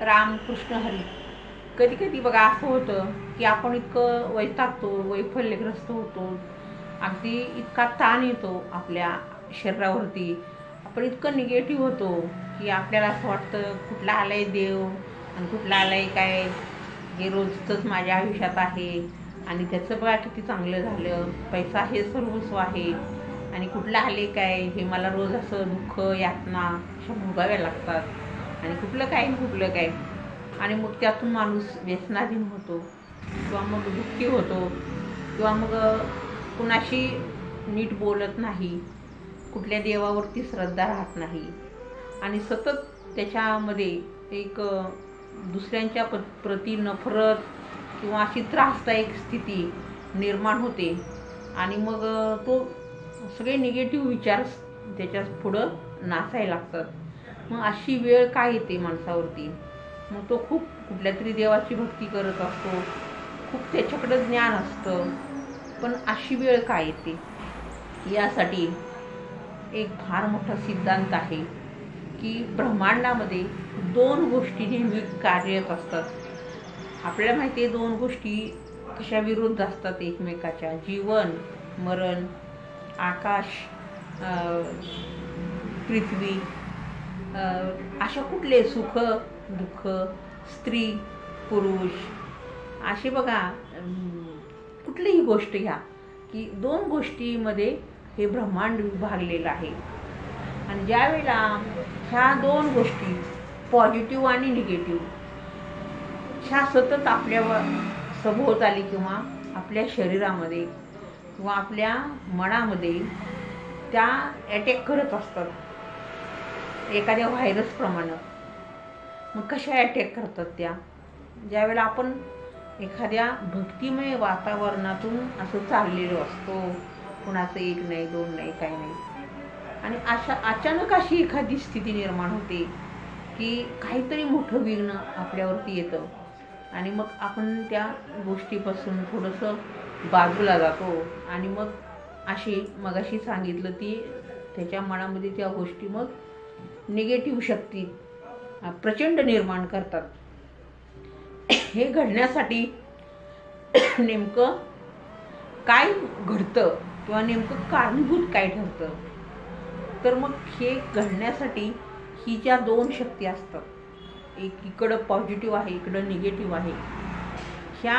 रामकृष्ण हरी. कधी कधी बघा असं होतं की आपण इतकं वैतागतो वैफल्यग्रस्त होतो. अगदी इतका ताण येतो आपल्या शरीरावरती. आपण इतकं निगेटिव्ह होतो की आपल्याला असं वाटतं कुठला आहे देव आणि कुठला आहे काय? हे रोजचंच माझ्या आयुष्यात आहे आणि त्याचं बघा किती चांगलं झालं. पैसा हे सर्वस्व आहे आणि कुठलं आले काय? हे मला रोज असं दुःख यातना अशा भोगाव्या लागतात. आणि कुठलं काय कुठलं काय आणि मग त्यातून माणूस व्यसनाधीन होतो किंवा मग दुःखी होतो किंवा मग कुणाशी नीट बोलत नाही कुठल्या देवावरती श्रद्धा राहत नाही. आणि सतत त्याच्यामध्ये एक दुसऱ्यांच्या प प्रती नफरत किंवा अशी त्रासदायक स्थिती निर्माण होते. आणि मग तो सगळे निगेटिव्ह विचार त्याच्या पुढं नाचायला लागतात. मग अशी वेळ काय येते माणसावरती? मग तो खूप कुठल्या तरी देवाची भक्ती करत असतो. खूप त्याच्याकडं ज्ञान असतं. पण अशी वेळ काय येते? यासाठी एक फार मोठा सिद्धांत आहे की ब्रह्मांडामध्ये दोन गोष्टी नेहमी कार्यरत असतात. आपल्याला माहिती आहे दोन गोष्टी कशा विरुद्ध असतात एकमेकाच्या? जीवन मरण आकाश पृथ्वी. अशा कुठले सुख दुःख स्त्री पुरुष असे बघा कुठलीही गोष्ट घ्या की दोन गोष्टीमध्ये हे ब्रह्मांड विभागलेलं आहे. आणि ज्यावेळेला ह्या दोन गोष्टी पॉझिटिव्ह आणि निगेटिव्ह ह्या सतत आपल्या सभोवताली किंवा आपल्या शरीरामध्ये किंवा आपल्या मनामध्ये त्या अटॅक करत असतात. एखाद्या व्हायरसप्रमाणे मग कशा अटॅक करतात त्या? ज्यावेळेला आपण एखाद्या भक्तिमय वातावरणातून असं चाललेलो असतो कुणाचं एक नाही दोन नाही काही नाही. आणि अशा अचानक अशी एखादी स्थिती निर्माण होते की काहीतरी मोठं विघ्न आपल्यावरती येतं. आणि मग आपण त्या गोष्टीपासून थोडंसं बाजूला जातो. आणि मग अशी मगाशी सांगितलं ती त्याच्या मनामध्ये त्या गोष्टी मग निगेटिव्ह शक्ती प्रचंड निर्माण करतात. हे घडण्यासाठी नेमकं काय घडतं किंवा नेमकं कारणीभूत काय ठरतं? तर मग हे घडण्यासाठी ही ज्या दोन शक्ती असतात एक इकडं पॉझिटिव्ह आहे इकडं निगेटिव्ह आहे ह्या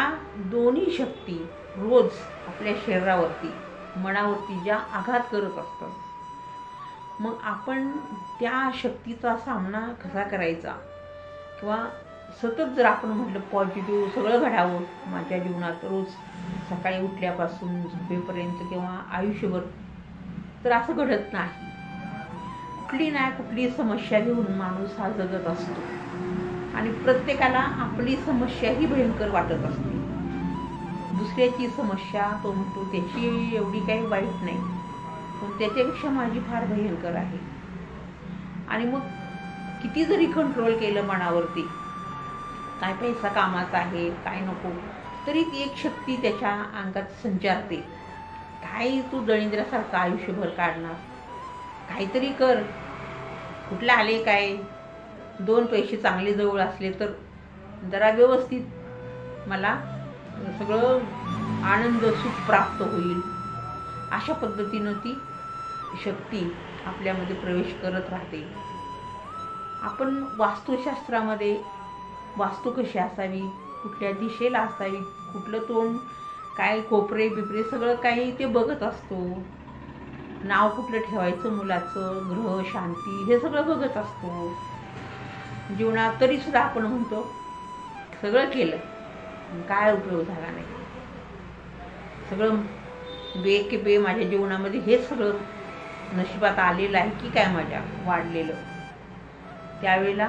दोन्ही शक्ती रोज आपल्या शरीरावरती मनावरती ज्या आघात करत असतात मग आपण त्या शक्तीचा सामना कसा करायचा? किंवा सतत जर आपण म्हटलं पॉझिटिव्ह सगळं घडावं माझ्या जीवनात रोज सकाळी उठल्यापासून झोपेपर्यंत किंवा आयुष्यभर तर असं घडत नाही. कुठली नाही कुठली समस्या घेऊन माणूस हा जगत असतो. आणि प्रत्येकाला आपली समस्या ही भयंकर वाटत असते. दुसऱ्याची समस्या तो म्हणतो त्याची एवढी काही वाईट नाही. पण त्याच्यापेक्षा माझी फार भयंकर आहे. आणि मग किती जरी कंट्रोल केलं मनावरती काय पैसा कामाचा आहे काय नको तरी ती एक शक्ती त्याच्या अंगात संचारते. काय तू दळिंद्रासारखं आयुष्यभर काढणार? काहीतरी कर. कुठलं आले काय? दोन पैसे चांगले जवळ असले तर जरा व्यवस्थित मला सगळं आनंद सुख प्राप्त होईल. अशा पद्धतीनं ती शक्ती आपल्यामध्ये प्रवेश करत राहते. आपण वास्तुशास्त्रामध्ये वास्तू कशी असावी कुठल्या दिशेला असावी कुठलं तोंड काय कोपरे बिपरे सगळं काही ते बघत असतो. नाव कुठलं ठेवायचं मुलाचं ग्रह शांती हे सगळं बघत असतो. जीवनात तरीसुद्धा आपण म्हणतो सगळं केलं काय उपयोग झाला नाही. सगळं बे के बे माझ्या जीवनामध्ये हे सगळं नशिबात आलेलं आहे की काय माझ्या? वाढलेलं. त्यावेळेला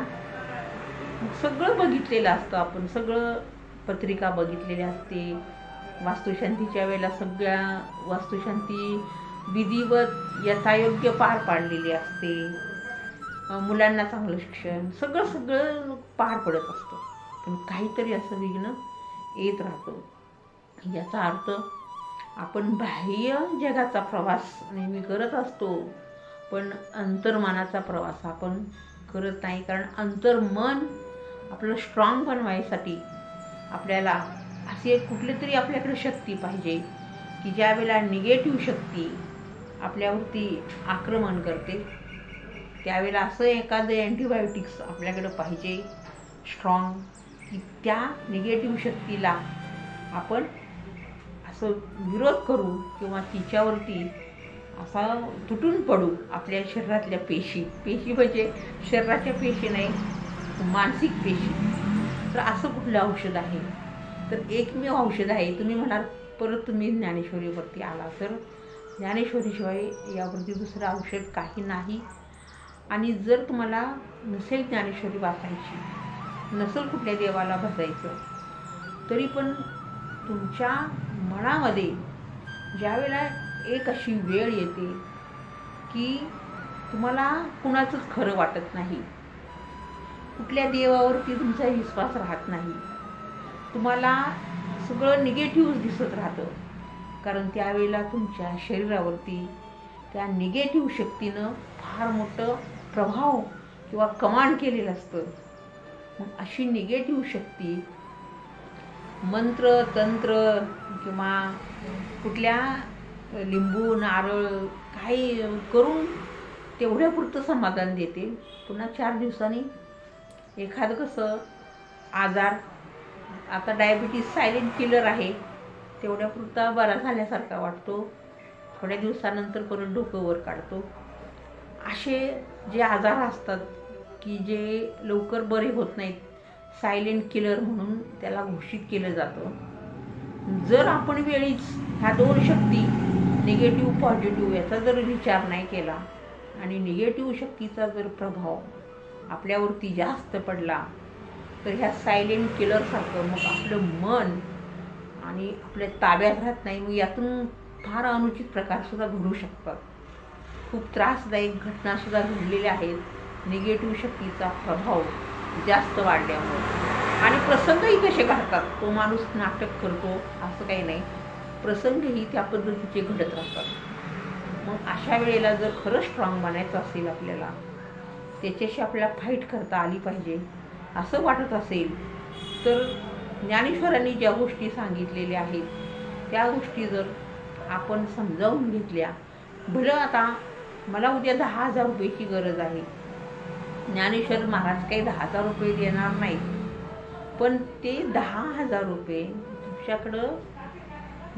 सगळं बघितलेलं असतं आपण. सगळं पत्रिका बघितलेली असते. वास्तुशांतीच्या वेळेला सगळ्या वास्तुशांती विधिवत यथायोग्य पार पाडलेली असते. मुलांना चांगलं शिक्षण सगळं सगळं पार पडत असतं. पण काहीतरी असं विघ्न येत राहतं. याचा अर्थ आपण बाह्य जगाचा प्रवास नेहमी करत असतो पण अंतर्मनाचा प्रवास आपण करत नाही. कारण अंतर्मन आपलं स्ट्रॉंग बनवायसाठी आपल्याला अशी एक कुठली तरी आपल्याकडे शक्ती पाहिजे की ज्यावेळेला निगेटिव्ह शक्ती आपल्यावरती आक्रमण करते त्यावेळेला असं एखादं अँटीबायोटिक्स आपल्याकडं पाहिजे स्ट्रॉंग की त्या निगेटिव्ह शक्तीला आपण असं विरोध करू किंवा तिच्यावरती असा तुटून पडू आपल्या शरीरातल्या पेशी. पेशी म्हणजे शरीराच्या पेशी नाही मानसिक पेशी. तर असं कुठलं औषध आहे? तर एकमेव औषध आहे. तुम्ही म्हणाल परत तुम्ही ज्ञानेश्वरीवरती आला. तर ज्ञानेश्वरीशिवाय यावरती दुसरं औषध काही नाही. आणि जर तुम्हाला नसेल ज्ञानेश्वरी वाचायची नसेल कुठल्या देवाला बसायचं तरी पण तुमच्या मनामध्ये ज्यावेळेला एक अशी वेळ येते की तुम्हाला कुणाचंच खरं वाटत नाही. कुठल्या देवावरती तुमचा विश्वास राहत नाही. तुम्हाला सगळं निगेटिव्ह दिसत राहतं. कारण त्यावेळेला तुमच्या शरीरावरती त्या निगेटिव्ह शक्तीनं फार मोठं प्रभाव किंवा कमांड केलेलं असतं. मग अशी निगेटिव्ह शक्ती मंत्र तंत्र किंवा कुठल्या लिंबू नारळ काही करून तेवढ्यापुरतं समाधान देते. पुन्हा चार दिवसांनी एखादं कसं आजार आता डायबिटीस सायलेंट किलर आहे तेवढ्यापुरता बरा झाल्यासारखा वाटतो. थोड्या दिवसानंतर परत डोकं वर काढतो. असे जे आजार असतात की जे लवकर बरे होत नाहीत सायलेंट किलर म्हणून त्याला घोषित केलं जातं. जर आपण वेळीच ह्या दोन शक्ती निगेटिव्ह पॉझिटिव्ह याचा जर विचार नाही केला आणि निगेटिव्ह शक्तीचा जर प्रभाव आपल्यावरती जास्त पडला तर ह्या सायलेंट किलरसारखं मग आपलं मन आणि आपल्या ताब्यात राहत नाही. मग यातून फार अनुचित प्रकारसुद्धा घडू शकतात. खूप त्रासदायक घटनासुद्धा घडलेल्या आहेत. निगेटिव्ह शक्तीचा प्रभाव जास्त वाढल्यामुळे. आणि प्रसंगही कसे घडतात? तो माणूस नाटक करतो असं काही नाही. प्रसंगही त्या पद्धतीचे घडत राहतात. मग अशा वेळेला जर खरं स्ट्रॉंग बनायचं असेल आपल्याला त्याच्याशी आपल्याला फाईट करता आली पाहिजे असं वाटत असेल तर ज्ञानेश्वरांनी ज्या गोष्टी सांगितलेल्या आहेत त्या गोष्टी जर आपण समजावून घेतल्या भलं आता मला उद्या दहा हजार रुपयाची गरज आहे ज्ञानेश्वर महाराज काही दहा हजार रुपये देणार नाहीत. पण ते दहा हजार रुपये तुमच्याकडं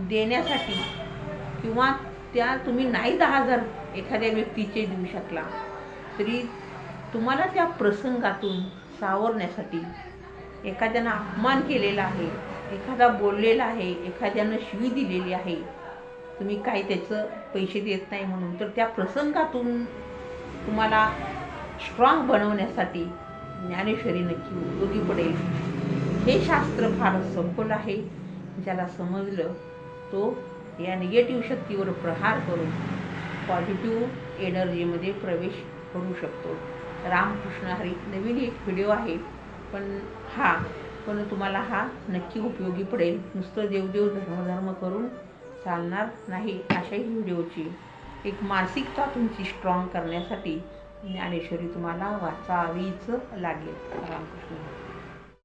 देण्यासाठी किंवा त्या तुम्ही नाही दहा हजार एखाद्या व्यक्तीचे देऊ शकला तरी तुम्हाला त्या प्रसंगातून सावरण्यासाठी एखाद्यानं अपमान केलेला आहे एखादा बोललेला आहे एखाद्यानं शिवी दिलेली आहे तुम्ही काही त्याचं पैसे देत नाही म्हणून तर त्या प्रसंगातून तुम्हाला स्ट्रॉंग बनवण्यासाठी ज्ञानेश्वरी नक्की उपयोगी पडेल. हे शास्त्र फारच सखोल आहे. ज्याला समजलं तो या निगेटिव्ह शक्तीवर प्रहार करून पॉझिटिव्ह एनर्जीमध्ये प्रवेश करू शकतो. रामकृष्ण हरी नवीन एक व्हिडिओ आहे. पण हा पण तुम्हाला हा नक्की उपयोगी पडेल. नुसतं देवदेव धर्मधर्म करून चालणार नाही अशाही व्हिडिओची एक मानसिकता तुमची स्ट्रॉंग करण्यासाठी ज्ञानेश्वरी तुम्हाला वाचावीच लागेल. रामकृष्ण